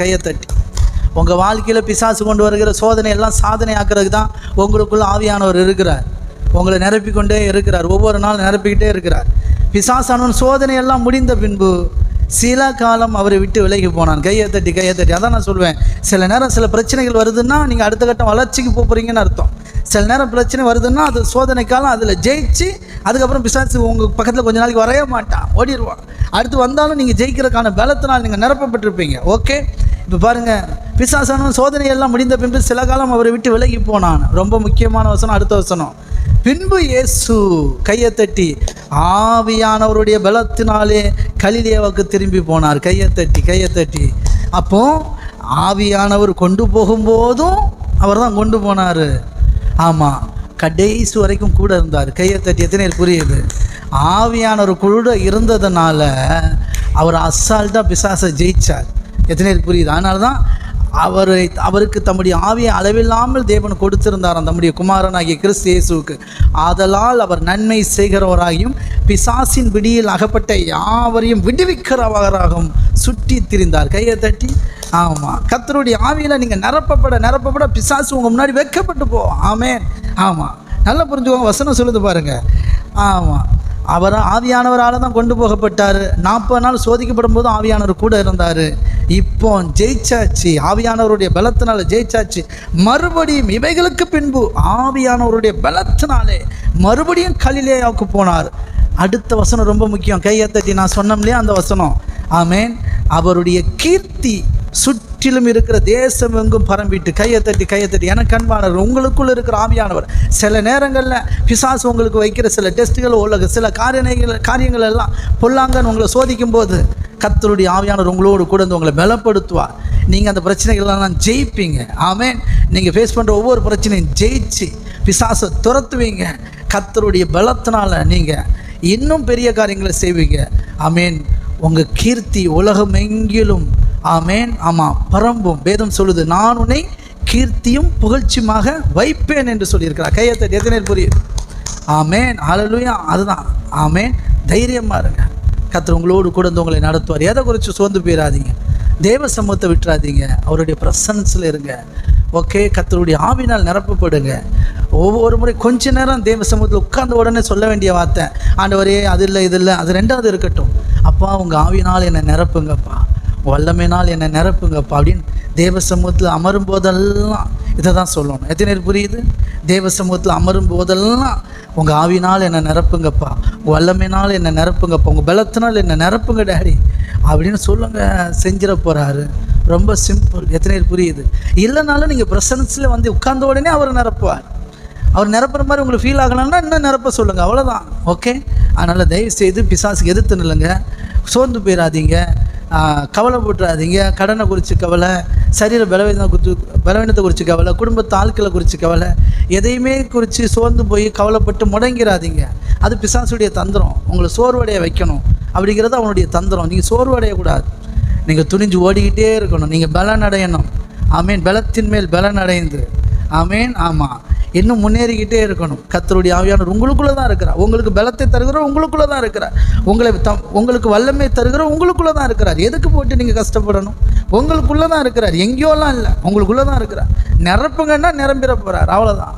கையை தட்டி. உங்கள் வாழ்க்கையில் பிசாசு கொண்டு வருகிற சோதனை எல்லாம் சாதனை ஆக்குறதுக்கு தான் உங்களுக்குள்ள ஆவியானவர் இருக்கிறார். உங்களை நிரப்பிக்கொண்டே இருக்கிறார். ஒவ்வொரு நாள் நிரப்பிக்கிட்டே இருக்கிறார். பிசாசானவன் சோதனை எல்லாம் முடிந்த பின்பு சில காலம் அவரை விட்டு விலகி போனான். கையை தட்டி கையை தட்டி. அதான் நான் சொல்வேன். சில நேரம் சில பிரச்சனைகள் வருதுன்னா நீங்கள் அடுத்த கட்டம் வளர்ச்சிக்கு போகிறீங்கன்னு அர்த்தம். சில நேரம் பிரச்சனை வருதுன்னா அது சோதனை காலம் அதில் ஜெயிச்சு அதுக்கப்புறம் பிசாசு உங்கள் பக்கத்தில் கொஞ்ச நாளைக்கு வரைய மாட்டான். ஓடிடுவான் அடுத்து வந்தாலும் நீங்கள் ஜெயிக்கிறதுக்கான பலத்தினால் நீங்கள் நிரப்பப்பட்டிருப்பீங்க. ஓகே? இப்போ பாருங்கள் பிசாசானவன் சோதனை எல்லாம் முடிந்த பின்பு சில காலம் அவரை விட்டு விலகி போனான். ரொம்ப முக்கியமான வசனம் அடுத்த வசனம். பின்பு இயேசு கையை தட்டி ஆவியானவருடைய பலத்தினாலே கலிலேயாவுக்கு திரும்பி போனார். கையை தட்டி கையை தட்டி. அப்போ ஆவியானவர் கொண்டு போகும்போதும் அவர் தான் கொண்டு போனார். ஆமாம் கடைசி வரைக்கும் கூட இருந்தார். கையை தட்டி எத்தனை புரியுது? ஆவியானவர் கூட இருந்ததுனால அவர் அசால்ட்டாக பிசாசை ஜெயிச்சார். எத்தனை புரியுது? அதனால தான் அவரை அவருக்கு தம்முடைய ஆவியை அளவில்லாமல் தேவன் கொடுத்திருந்தாராம் தம்முடைய குமாரனாகிய கிறிஸ்து இயேசுவுக்கு. ஆதலால் அவர் நன்மை செய்கிறவராகியும் பிசாசின் பிடியில் அகப்பட்ட யாவரையும் விடுவிக்கிறவராகவும் சுற்றி திரிந்தார். கையை தட்டி ஆமாம் கத்தருடைய ஆவியில் நீங்கள் நிரப்பப்பட நிரப்பப்பட பிசாசு உங்கள் முன்னாடி வைக்கப்பட்டு போ. ஆமேன். ஆமாம் நல்லா புரிஞ்சுக்கோங்க வசனம் சொல்லுது பாருங்கள் ஆமாம் அவர் ஆவியானவரால் தான் கொண்டு போகப்பட்டார். நாற்பது நாள் சோதிக்கப்படும் போதும் ஆவியானவர் கூட இருந்தார். இப்போ ஜெயிச்சாச்சு. ஆவியானவருடைய பலத்தினால ஜெயிச்சாச்சு. மறுபடியும் இவைகளுக்கு பின்பு ஆவியானவருடைய பலத்தினாலே மறுபடியும் கலிலேயாவுக்கு போனார். அடுத்த வசனம் ரொம்ப முக்கியம். கையை தட்டி நான் சொன்னோம் இல்லையா அந்த வசனம்? ஆமேன். அவருடைய கீர்த்தி சுற்றிலும் இருக்கிற தேசம் எங்கும் பரம்பிட்டு. கையை தட்டி கையை தட்டி எனக்கு அன்பானவர் உங்களுக்குள் இருக்கிற ஆவியானவர் சில நேரங்களில் பிசாஸ் உங்களுக்கு வைக்கிற சில டெஸ்ட்டுகள் உள்ள சில காரியங்கள் காரியங்கள் எல்லாம் பொல்லாங்கன்னு உங்களை சோதிக்கும் போது கத்தருடைய ஆவியானவர் உங்களோடு கூட வந்து உங்களை பலப்படுத்துவார். நீங்கள் அந்த பிரச்சனைகள்லாம் ஜெயிப்பீங்க. ஆமேன். நீங்கள் ஃபேஸ் பண்ணுற ஒவ்வொரு பிரச்சனையும் ஜெயிச்சு பிசாசை துரத்துவீங்க. கத்தருடைய பலத்தினால் நீங்கள் இன்னும் பெரிய காரியங்களை செய்வீங்க. ஆமேன். உங்கள் கீர்த்தி உலகம் எங்கிலும் ஆமேன். ஆமாம் பரம்பும். வேதம் சொல்லுது நான் உன்னை கீர்த்தியும் புகழ்ச்சியுமாக வைப்பேன் என்று சொல்லியிருக்கிறார். கையத்தை எத்தனை புரியும்? ஆமேன். ஹalleluya. அதுதான். ஆமேன். தைரியமாக இருங்க. கத்தர் உங்களோடு கூட வந்து உங்களை நடத்துவார். எதை குறித்து சோர்ந்து போயிடாதீங்க தேவ சமூகத்தை விட்டுறாதீங்க. அவருடைய பிரசன்ஸில் இருங்க. ஓகே கத்தருடைய ஆவினால் நிரப்பப்படுங்க. ஒவ்வொரு முறை கொஞ்ச நேரம் தேவ சமூகத்தில் உட்கார்ந்த உடனே சொல்ல வேண்டிய வார்த்தை ஆண்டவரே அது இல்லை இது இல்லை அது ரெண்டாவது இருக்கட்டும். அப்பா உங்கள் ஆவினால் என்னை நிரப்புங்கப்பா. வல்லமைனால் என்னை நிரப்புங்கப்பா. அப்படின்னு தேவ சமூகத்தில் அமரும் போதெல்லாம் இதை தான் சொல்லணும். எத்தனை பேர் புரியுது? தேவ சமூகத்தில் அமரும் போதெல்லாம் உங்கள் ஆவினால் என்னை நிரப்புங்கப்பா. வல்லமையினால் என்னை நிரப்புங்கப்பா. உங்கள் பலத்தினால் என்னை நிரப்புங்க டேடி. அப்படின்னு சொல்லுங்க செஞ்சிட போகிறாரு ரொம்ப சிம்பிள் எத்தனை பேர் புரியுது? இல்லைனாலும் நீங்கள் ப்ரெசன்ஸில் வந்து உட்கார்ந்த உடனே அவர் நிரப்புவார். அவர் நிரப்புற மாதிரி உங்களுக்கு ஃபீல் ஆகலன்னா இன்னும் நிரப்ப சொல்லுங்கள் அவ்வளோதான் ஓகே அதனால் தயவு செய்து பிசாசுக்கு எதிர்த்து நில்லுங்க. சோர்ந்து போயிடாதீங்க கவலை போட்டுறாதீங்க. கடனை குறித்து கவலை சரீர பலவீனம் குறித்து பலவீனத்தை குறித்து கவலை குடும்பத்து ஆட்களை குறித்து கவலை எதையுமே குறித்து சோர்ந்து போய் கவலைப்பட்டு முடங்கிறாதீங்க அது பிசாசுடைய தந்திரம். உங்களை சோர்வடைய வைக்கணும். அப்படிங்கிறது அவனுடைய தந்திரம். நீங்கள் சோர்வடையக்கூடாது. நீங்கள் துணிஞ்சு ஓடிக்கிட்டே இருக்கணும். நீங்கள் பலன் அடையணும் ஆமீன். பலத்தின் மேல் பலன் அடைந்து ஆமீன். ஆமாம் இன்னும் முன்னேறிக்கிட்டே இருக்கணும். கத்தருடைய ஆவியானவர் உங்களுக்குள்ளே தான் இருக்கிறார். உங்களுக்கு பலத்தை தருகிற உங்களுக்குள்ளே தான் இருக்கிறார். உங்களை தம் உங்களுக்கு வல்லமை தருகிற உங்களுக்குள்ளே தான் இருக்கிறார். எதுக்கு போட்டு நீங்கள் கஷ்டப்படணும்? உங்களுக்குள்ளே தான் இருக்கிறார். எங்கேயோலாம் இல்லை. உங்களுக்குள்ளே தான் இருக்கிறார். நிரப்புங்கன்னா நிரம்பிட போகிறார் அவ்வளோதான்